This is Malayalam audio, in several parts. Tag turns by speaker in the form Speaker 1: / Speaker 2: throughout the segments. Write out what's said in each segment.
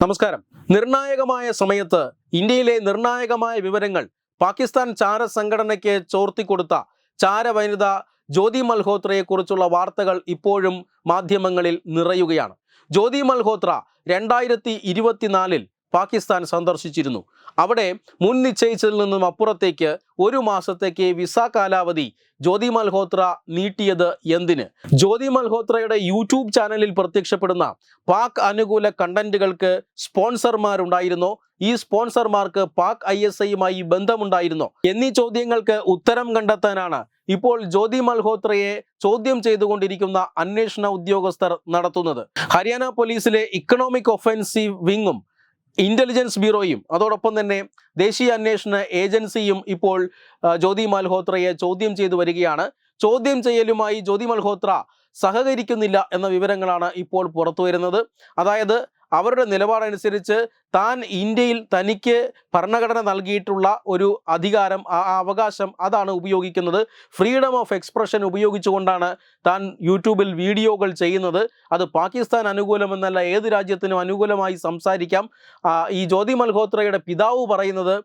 Speaker 1: നമസ്കാരം. നിർണായകമായ സമയത്ത് ഇന്ത്യയിലെ നിർണായകമായ വിവരങ്ങൾ പാകിസ്ഥാൻ ചാര സംഘടനയ്ക്ക് ചോർത്തിക്കൊടുത്ത ചാരവനിത ജ്യോതി മൽഹോത്രയെക്കുറിച്ചുള്ള വാർത്തകൾ ഇപ്പോഴും മാധ്യമങ്ങളിൽ നിറയുകയാണ്. ജ്യോതി മൽഹോത്ര രണ്ടായിരത്തി ഇരുപത്തിനാലിൽ പാകിസ്ഥാൻ സന്ദർശിച്ചിരുന്നു. അവിടെ മുൻ നിശ്ചയിച്ചതിൽ നിന്നും അപ്പുറത്തേക്ക് ഒരു മാസത്തേക്ക് വിസ കാലാവധി ജ്യോതി മൽഹോത്ര നീട്ടിയത് എന്തിന്? ജ്യോതി മൽഹോത്രയുടെ യൂട്യൂബ് ചാനലിൽ പ്രത്യക്ഷപ്പെടുന്ന പാക് അനുകൂല കണ്ടന്റുകൾക്ക് സ്പോൺസർമാരുണ്ടായിരുന്നോ. ഈ സ്പോൺസർമാർക്ക് പാക് ഐ എസ് ഐയുമായി ബന്ധമുണ്ടായിരുന്നോ. എന്നീ ചോദ്യങ്ങൾക്ക് ഉത്തരം കണ്ടെത്താനാണ് ഇപ്പോൾ ജ്യോതി മൽഹോത്രയെ ചോദ്യം ചെയ്തുകൊണ്ടിരിക്കുന്ന അന്വേഷണ ഉദ്യോഗസ്ഥർ നടത്തുന്നത്. ഹരിയാന പോലീസിലെ ഇക്കണോമിക് ഒഫൻസീവ് വിങ്ങും ഇന്റലിജൻസ് ബ്യൂറോയും അതോടൊപ്പം തന്നെ ദേശീയ അന്വേഷണ ഏജൻസിയും ഇപ്പോൾ ജ്യോതി മൽഹോത്രയെ ചോദ്യം ചെയ്തു വരികയാണ്. ചോദ്യം ചെയ്യലുമായി ജ്യോതി മൽഹോത്ര സഹകരിക്കുന്നില്ല എന്ന വിവരങ്ങളാണ് ഇപ്പോൾ പുറത്തു വരുന്നത് അതായത് അവരുടെ നിലപാടനുസരിച്ച് താൻ ഇന്ത്യയിൽ തനിക്ക് ഭരണഘടന നൽകിയിട്ടുള്ള ഒരു അധികാരം ആ അവകാശം അതാണ് ഉപയോഗിക്കുന്നത്. ഫ്രീഡം ഓഫ് എക്സ്പ്രഷൻ ഉപയോഗിച്ചുകൊണ്ടാണ് താൻ യൂട്യൂബിൽ വീഡിയോകൾ ചെയ്യുന്നത്. അത് പാകിസ്ഥാൻ അനുകൂലമെന്നല്ല ഏത് രാജ്യത്തിനും അനുകൂലമായി സംസാരിക്കാം. ഈ ജ്യോതി മൽഹോത്രയുടെ പിതാവ് പറയുന്നത്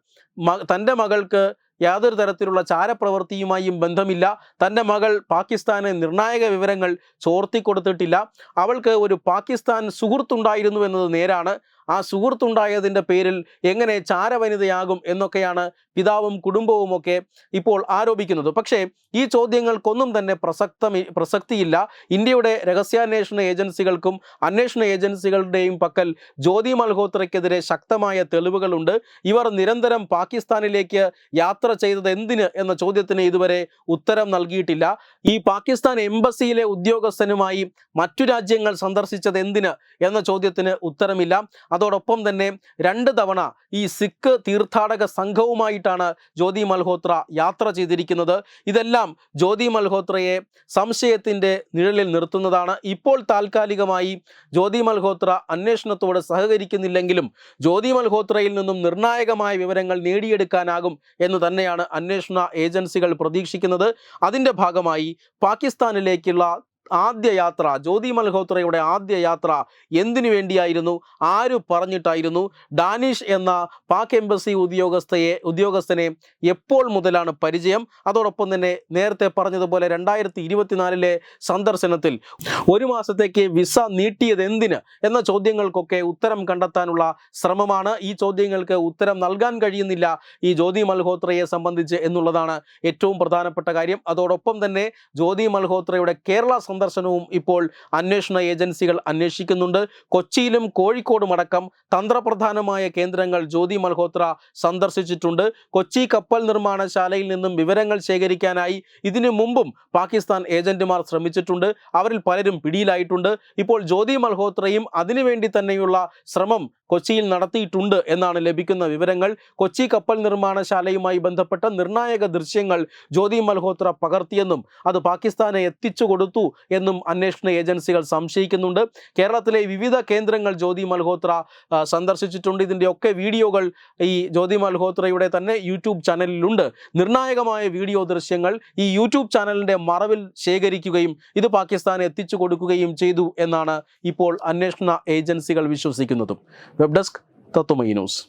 Speaker 1: തന്റെ മകൾക്ക് യാതൊരു തരത്തിലുള്ള ചാരപ്രവൃത്തിയുമായും ബന്ധമില്ല. തന്റെ മകൾ പാകിസ്ഥാന് നിർണായക വിവരങ്ങൾ ചോർത്തിക്കൊടുത്തിട്ടില്ല. അവൾക്ക് ഒരു പാകിസ്ഥാൻ സുഹൃത്തുണ്ടായിരുന്നു എന്നത് നേരാണ്. ആ സുഹൃത്തുണ്ടായതിന്റെ പേരിൽ എങ്ങനെ ചാരവനിതയാകും എന്നൊക്കെയാണ് പിതാവും കുടുംബവും ഒക്കെ ഇപ്പോൾ ആരോപിക്കുന്നത്. പക്ഷേ ഈ ചോദ്യങ്ങൾക്കൊന്നും തന്നെ പ്രസക്തമി പ്രസക്തിയില്ല. ഇന്ത്യയുടെ രഹസ്യാന്വേഷണ ഏജൻസികൾക്കും അന്വേഷണ ഏജൻസികളുടെയും പക്കൽ ജ്യോതി മൽഹോത്രയ്ക്കെതിരെ ശക്തമായ തെളിവുകളുണ്ട്. ഇവർ നിരന്തരം പാകിസ്ഥാനിലേക്ക് യാത്ര ചെയ്തത് എന്തിന് എന്ന ചോദ്യത്തിന് ഇതുവരെ ഉത്തരം നൽകിയിട്ടില്ല. ഈ പാകിസ്ഥാൻ എംബസിയിലെ ഉദ്യോഗസ്ഥനുമായി മറ്റു രാജ്യങ്ങൾ സന്ദർശിച്ചത് എന്തിന് എന്ന ചോദ്യത്തിന് ഉത്തരമില്ല. അതോടൊപ്പം തന്നെ രണ്ട് തവണ ഈ സിഖ് തീർത്ഥാടക സംഘവുമായിട്ടാണ് ജ്യോതി മൽഹോത്ര യാത്ര ചെയ്തിരിക്കുന്നത്. ഇതെല്ലാം ജ്യോതി മൽഹോത്രയെ സംശയത്തിന്റെ നിഴലിൽ നിർത്തുന്നതാണ്. ഇപ്പോൾ താൽക്കാലികമായി ജ്യോതി മൽഹോത്ര അന്വേഷണത്തോട് സഹകരിക്കുന്നില്ലെങ്കിലും ജ്യോതി മൽഹോത്രയിൽ നിന്നും നിർണായകമായ വിവരങ്ങൾ നേടിയെടുക്കാനാകും എന്ന് തന്നെയാണ് അന്വേഷണ ഏജൻസികൾ പ്രതീക്ഷിക്കുന്നത്. അതിന്റെ ഭാഗമായി പാകിസ്ഥാനിലേക്കുള്ള ആദ്യ യാത്ര ജ്യോതി മൽഹോത്രയുടെ ആദ്യ യാത്ര എന്തിനു വേണ്ടിയായിരുന്നു? ആര് പറഞ്ഞിട്ടായിരുന്നു? ഡാനിഷ് എന്ന പാക് എംബസി ഉദ്യോഗസ്ഥയെ ഉദ്യോഗസ്ഥനെ എപ്പോൾ മുതലാണ് പരിചയം? അതോടൊപ്പം തന്നെ നേരത്തെ പറഞ്ഞതുപോലെ രണ്ടായിരത്തി ഇരുപത്തിനാലിലെ സന്ദർശനത്തിൽ ഒരു മാസത്തേക്ക് വിസ നീട്ടിയത് എന്തിന് എന്ന ചോദ്യങ്ങൾക്കൊക്കെ ഉത്തരം കണ്ടെത്താനുള്ള ശ്രമമാണ്. ഈ ചോദ്യങ്ങൾക്ക് ഉത്തരം നൽകാൻ കഴിയുന്നില്ല ഈ ജ്യോതി മൽഹോത്രയെ സംബന്ധിച്ച് എന്നുള്ളതാണ് ഏറ്റവും പ്രധാനപ്പെട്ട കാര്യം. അതോടൊപ്പം തന്നെ ജ്യോതി മൽഹോത്രയുടെ കേരള സന്ദർശനവും ഇപ്പോൾ അന്വേഷണ ഏജൻസികൾ അന്വേഷിക്കുന്നുണ്ട്. കൊച്ചിയിലും കോഴിക്കോടും അടക്കം തന്ത്രപ്രധാനമായ കേന്ദ്രങ്ങൾ ജ്യോതി മൽഹോത്ര സന്ദർശിച്ചിട്ടുണ്ട്. കൊച്ചി കപ്പൽ നിർമ്മാണശാലയിൽ നിന്നും വിവരങ്ങൾ ശേഖരിക്കാനായി ഇതിനു മുമ്പും പാകിസ്ഥാൻ ഏജന്റുമാർ ശ്രമിച്ചിട്ടുണ്ട്. അവരിൽ പലരും പിടിയിലായിട്ടുണ്ട്. ഇപ്പോൾ ജ്യോതി മൽഹോത്രയും അതിനുവേണ്ടി തന്നെയുള്ള ശ്രമം കൊച്ചിയിൽ നടത്തിയിട്ടുണ്ട് എന്നാണ് ലഭിക്കുന്ന വിവരങ്ങൾ. കൊച്ചി കപ്പൽ നിർമ്മാണശാലയുമായി ബന്ധപ്പെട്ട നിർണായക ദൃശ്യങ്ങൾ ജ്യോതി മൽഹോത്ര പകർത്തിയെന്നും അത് പാകിസ്ഥാനെ എത്തിച്ചു കൊടുത്തു എന്നും അന്വേഷണ ഏജൻസികൾ സംശയിക്കുന്നുണ്ട്. കേരളത്തിലെ വിവിധ കേന്ദ്രങ്ങൾ ജ്യോതി മൽഹോത്ര സന്ദർശിച്ചിട്ടുണ്ട്. ഇതിന്റെയൊക്കെ വീഡിയോകൾ ഈ ജ്യോതി മൽഹോത്രയുടെ തന്നെ യൂട്യൂബ് ചാനലിലുണ്ട്. നിർണായകമായ വീഡിയോ ദൃശ്യങ്ങൾ ഈ യൂട്യൂബ് ചാനലിന്റെ മറവിൽ ശേഖരിക്കുകയും ഇത് പാകിസ്ഥാന് എത്തിച്ചു കൊടുക്കുകയും ചെയ്തു എന്നാണ് ഇപ്പോൾ അന്വേഷണ ഏജൻസികൾ വിശ്വസിക്കുന്നതും. Web desk Tatwamayi news.